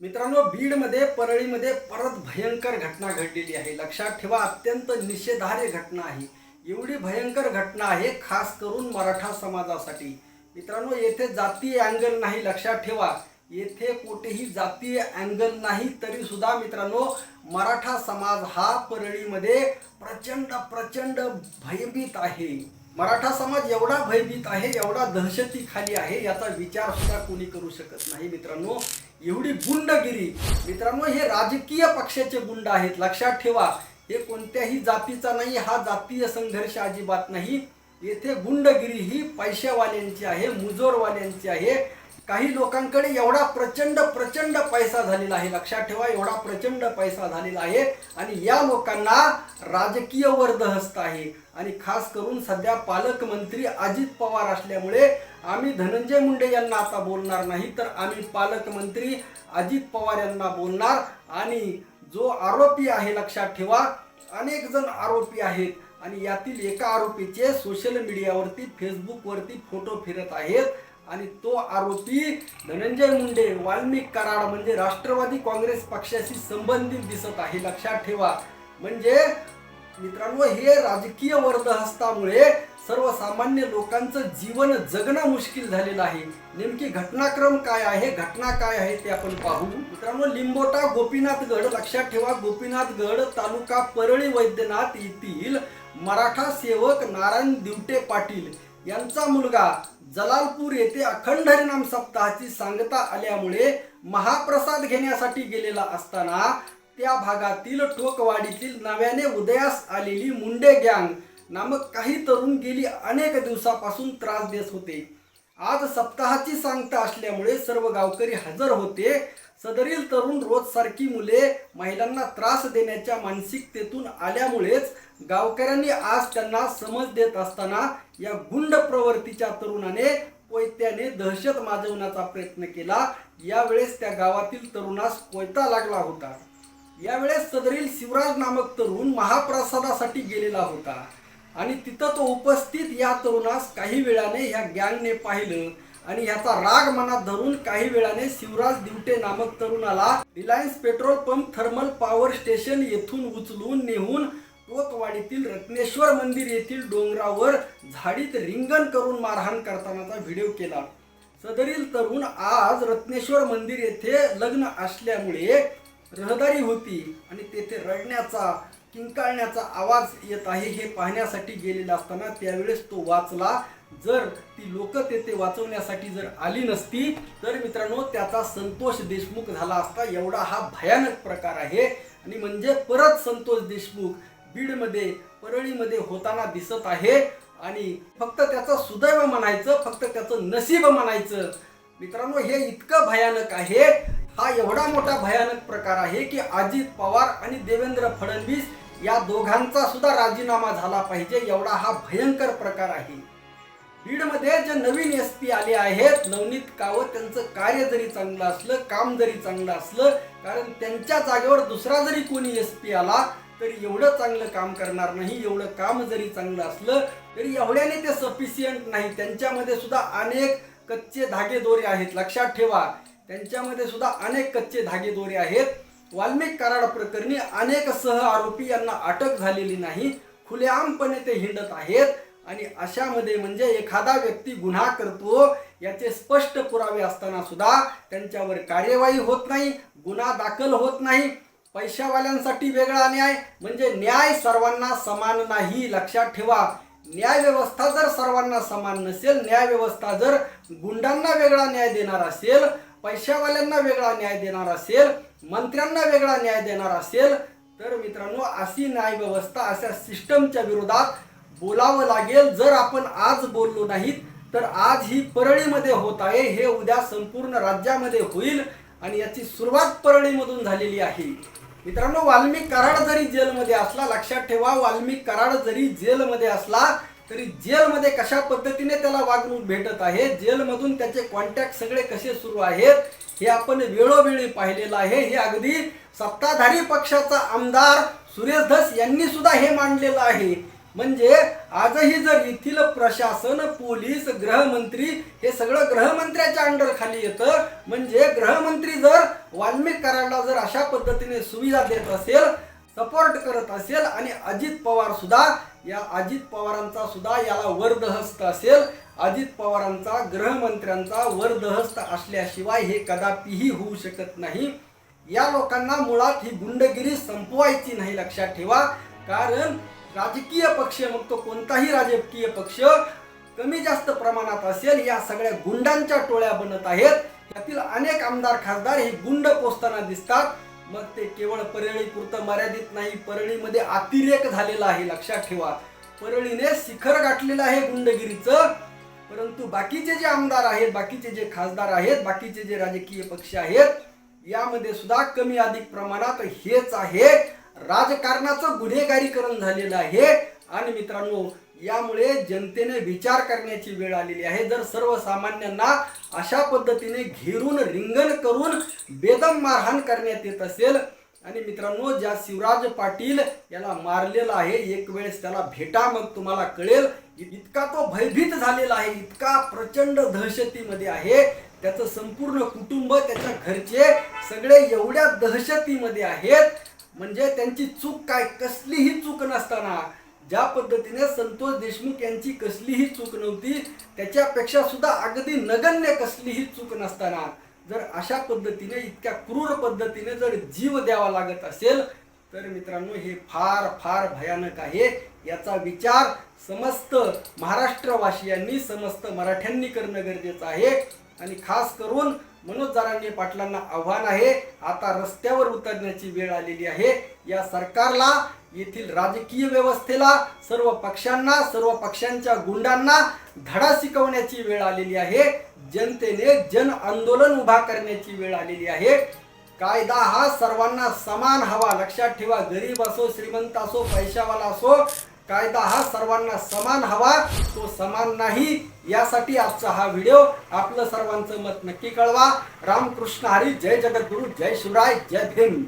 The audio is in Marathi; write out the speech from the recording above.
मित्रांनो बीडमध्ये परळीमध्ये परत भयंकर घटना घडलेली आहे. लक्षात ठेवा अत्यंत निषेधार्य घटना आहे. एवढी भयंकर घटना आहे खास करून मराठा समाजासाठी. मित्रांनो येथे जातीय अँगल नाही लक्षात ठेवा. येथे कुठेही जातीय अँगल नाही तरी सुद्धा मित्रांनो मराठा समाज हा परळीमध्ये प्रचंड प्रचंड भयभीत आहे. मराठा समाज एवढा भयभीत आहे एवढा दहशतीखाली आहे याचा विचार सुद्धा कोणी करू शकत नाही मित्रांनो. एवढी गुंडगिरी. मित्रांनो हे राजकीय पक्षाचे गुंड आहेत. लक्षात ठेवा हे कोणत्याही जातीचा नाही हा जातीय संघर्ष अजिबात नाही. येथे गुंडगिरी ही पैशावाल्यांची आहे मुजोरवाल्यांची आहे. काही लोकांकडे एवढा प्रचंड प्रचंड पैसा झालेला आहे. लक्षात ठेवा एवढा प्रचंड पैसा झालेला आहे. आणि या लोकांना राजकीय वर्धहस्त आहे. आणि खास करून सध्या पालकमंत्री अजित पवार असल्यामुळे आम्ही धनंजय मुंडे यांना आता बोलणार नाही तर आम्ही पालकमंत्री अजित पवार यांना बोलणार. आणि जो आरोपी आहे लक्षात ठेवा अनेक जण आरोपी आहेत. आणि यातील एका आरोपीचे सोशल मीडियावरती फेसबुकवरती फोटो फिरत आहेत. आणि तो आरोपी धनंजय मुंडे वाल्मिक कराड म्हणजे राष्ट्रवादी काँग्रेस पक्षाशी संबंधित दिसत आहे. लक्षात ठेवा. म्हणजे मित्रांनो हे राजकीय वर्धहस्तामुळे सर्वसामान्य लोकांचं जीवन जगणं मुश्किल झालेलं आहे. नेमकी घटनाक्रम काय आहे? घटना काय आहे ते आपण पाहू. मित्रांनो लिंबोटा गोपीनाथगड लक्षात ठेवा गोपीनाथगड तालुका परळी वैद्यनाथ येथील मराठा सेवक नारायण दिवटे पाटील यांचा मुलगा जलालपूर येथे अखंड हरिनाम सप्ताहाची सांगता आल्यामुळे महाप्रसाद घेण्यासाठी गेलेला असताना त्या भागातील ठोकवाडीतील नव्याने उदयास आलेली मुंडे गँग नामक काही तरुण गेली अनेक दिवसापासून त्रास देत होते. आज सप्ताहाची सांगता असल्यामुळे सर्व गावकरी हजर होते. सदरील तरुण रोज सारखी मुले महिलांना त्रास देण्याच्या मानसिकतेतून आल्यामुळेच गावकऱ्यांनी आज त्यांना समज देत असताना या गुंड प्रवृत्तीच्या तरुणाने कोयत्याने दहशत माजवण्याचा प्रयत्न केला. यावेळेस त्या गावातील तरुणास कोयता लागला होता. यावेळेस सदरील शिवराज नामक तरुण महाप्रसादासाठी गेलेला होता. आणि तिथं तो उपस्थित या तरुणास काही वेळाने ह्या गँगने पाहिलं. आणि ह्याचा राग मनात धरून काही वेळाने शिवराज दिवटे नामक तरुणाला reliance petrol pump thermal power station येथून उचलून नेहून टोकवाडीतील रत्नेश्वर मंदिर येथील डोंगरावर झाडीत रिंगण करून मारहाण करतानाचा व्हिडिओ केला. सदरील तरुण आज रत्नेश्वर मंदिर येथे लग्न असल्यामुळे रहदारी होती आणि तेथे रडण्याचा किंकाळण्याचा आवाज येत आहे हे पाहण्यासाठी गेलेला असताना त्यावेळेस तो वाचला जर ती लोक तेथे वाचवण्यासाठी जर आली नसती तर मित्रांनो त्याचा संतोष देशमुख झाला असता. एवढा हा भयानक प्रकार आहे. आणि म्हणजे परत संतोष देशमुख बीडमध्ये परळीमध्ये होताना दिसत आहे. आणि फक्त त्याचं सुदैव म्हणायचं फक्त त्याचं नशीब म्हणायचं मित्रांनो हे इतकं भयानक आहे. हा एवढा मोठा भयानक प्रकार आहे की अजित पवार आणि देवेंद्र फडणवीस या दोघांचा सुद्धा राजीनामा झाला पाहिजे. एवढा हा भयंकर प्रकार आहे. बीडमध्ये जे नवीन एस पी आले आहेत नवनीत कावत त्यांचं कार्य जरी चांगलं असलं काम जरी चांगलं असलं कारण त्यांच्या जागेवर दुसरा जरी कोणी एस पी आला तरी एवढं चांगलं काम करणार नाही एवढं काम जरी चांगलं असलं तरी एवढ्याने ते सफिशियंट नाही. त्यांच्यामध्ये सुद्धा अनेक कच्चे धागे दोरे आहेत. लक्षात ठेवा त्यांच्यामध्ये सुद्धा अनेक कच्चे धागे दोरे आहेत. वाल्मिक कराड प्रकरणी अनेक सह आरोपी यांना अटक झालेली नाही. खुलेआमपणे ते हिंडत आहेत. आणि अशामध्ये म्हणजे एखादा व्यक्ती गुन्हा करतो याचे स्पष्ट पुरावे असताना सुद्धा त्यांच्यावर कार्यवाही होत नाही गुन्हा दाखल होत नाही. पैशावाल्यांसाठी वेगळा न्याय म्हणजे न्याय सर्वांना समान नाही लक्षात ठेवा. न्याय व्यवस्था जर सर्वांना समान नसेल न्याय व्यवस्था जर गुंडांना वेगळा न्याय देणार असेल पैशावाल्यांना वेगळा न्याय देणार असेल मंत्र्यांना वेगळा न्याय देणार असेल तर मित्रांनो अशी न्याय व्यवस्था अशा सिस्टमच्या विरोधात बोलावं लागेल. जर आपण आज बोललो नाहीत तर आज ही परळीमध्ये होत आहे. हे उद्या संपूर्ण राज्यामध्ये होईल आणि याची सुरुवात परळीमधून झालेली आहे. मित्रांनो वाल्मिक कराड जरी जेलमध्ये असला लक्षात ठेवा वाल्मिक कराड जरी जेलमध्ये असला तरी जेलमध्ये कशा पद्धतीने त्याला वागणूक भेटत आहे? जेलमधून त्याचे कॉन्टॅक्ट सगळे कसे सुरू आहेत? हे आपण वेळोवेळी पाहिलेलं आहे. हे अगदी सत्ताधारी पक्षाचा आमदार सुरेश धस यांनी सुद्धा हे मांडलेलं आहे. म्हणजे आजही जर येथील प्रशासन पोलीस गृहमंत्री हे सगळं गृहमंत्र्याच्या अंडर खाली येतं म्हणजे गृहमंत्री जर वाल्मीकरांना जर अशा पद्धतीने सुविधा देत असेल सपोर्ट करत असेल आणि अजित पवार सुद्धा या अजित पवारांचा सुद्धा याला वरदहस्त असेल अजित पवारांचा गृहमंत्र्यांचा वरदहस्त असल्याशिवाय हे कदापिही होऊ शकत नाही. या लोकांना मुळात ही गुंडगिरी संपवायची नाही लक्षात ठेवा. कारण राजकीय पक्ष मग तो कोणताही राजकीय पक्ष कमी जास्त प्रमाणात असेल या सगळ्या गुंडांच्या टोळ्या बनत आहेत. यातील अनेक आमदार खासदार हे गुंड पोचताना दिसतात. मग ते केवळ परळी पुरतं मर्यादित नाही परळीमध्ये अतिरेक झालेला आहे लक्षात ठेवा. परळीने शिखर गाठलेलं आहे गुंडगिरीचं परंतु बाकीचे जे आमदार आहेत बाकीचे जे खासदार आहेत बाकीचे जे राजकीय पक्ष आहेत यामध्ये सुद्धा कमी अधिक प्रमाणात हेच आहे. राजकारणाचं गुन्हेगारीकरण झालेलं आहे. आणि मित्रांनो यामुळे जनतेने विचार करण्याची वेळ आलेली आहे. जर सर्वसामान्यांना अशा पद्धतीने घेरून रिंगण करून बेदम मारहाण करण्यात येत असेल आणि मित्रांनो ज्या शिवराज पाटील याला मारलेला आहे एक वेळेस त्याला भेटा मग तुम्हाला कळेल इतका तो भयभीत झालेला आहे इतका प्रचंड दहशतीमध्ये आहे. त्याचं संपूर्ण कुटुंब त्याच्या घरचे सगळे एवढ्या दहशतीमध्ये आहेत म्हणजे त्यांची चूक काय? कसलीही चूक नसताना ज्या पद्धतीने संतोष देशमुख यांची कसलीही चूक नव्हती त्याच्यापेक्षा सुद्धा अगदी नगण्य कसलीही चूक नसताना जर अशा पद्धतीने इतक्या क्रूर पद्धतीने जर जीव द्यावा लागत असेल तर मित्रांनो हे फार फार भयानक आहे. याचा विचार समस्त महाराष्ट्रवासियांनी समस्त मराठ्यांनी करणं गरजेचं आहे. आणि खास करून मनोज जारांगे पाटलांना आव्हान आहे. आता रस्त्यावर उतरण्याची वेळ आलेली आहे. या सरकारला येथील राजकीय व्यवस्थेला सर्व पक्षांना सर्व पक्षांच्या गुंडांना धडा शिकवण्याची वेळ आलेली आहे. जनतेने जन आंदोलन उभा करण्याची वेळ आलेली आहे. कायदा हा सर्वांना समान हवा. लक्षात ठेवा. गरीब असो श्रीमंत असो पैशावाला असो कायदा हा सर्वांना समान हवा तो समान नाही यासाठी आजचा हा व्हिडिओ. आपलं सर्वांचं मत नक्की कळवा. रामकृष्ण हरी जय जगद्गुरु जय शिवराय जय भीम.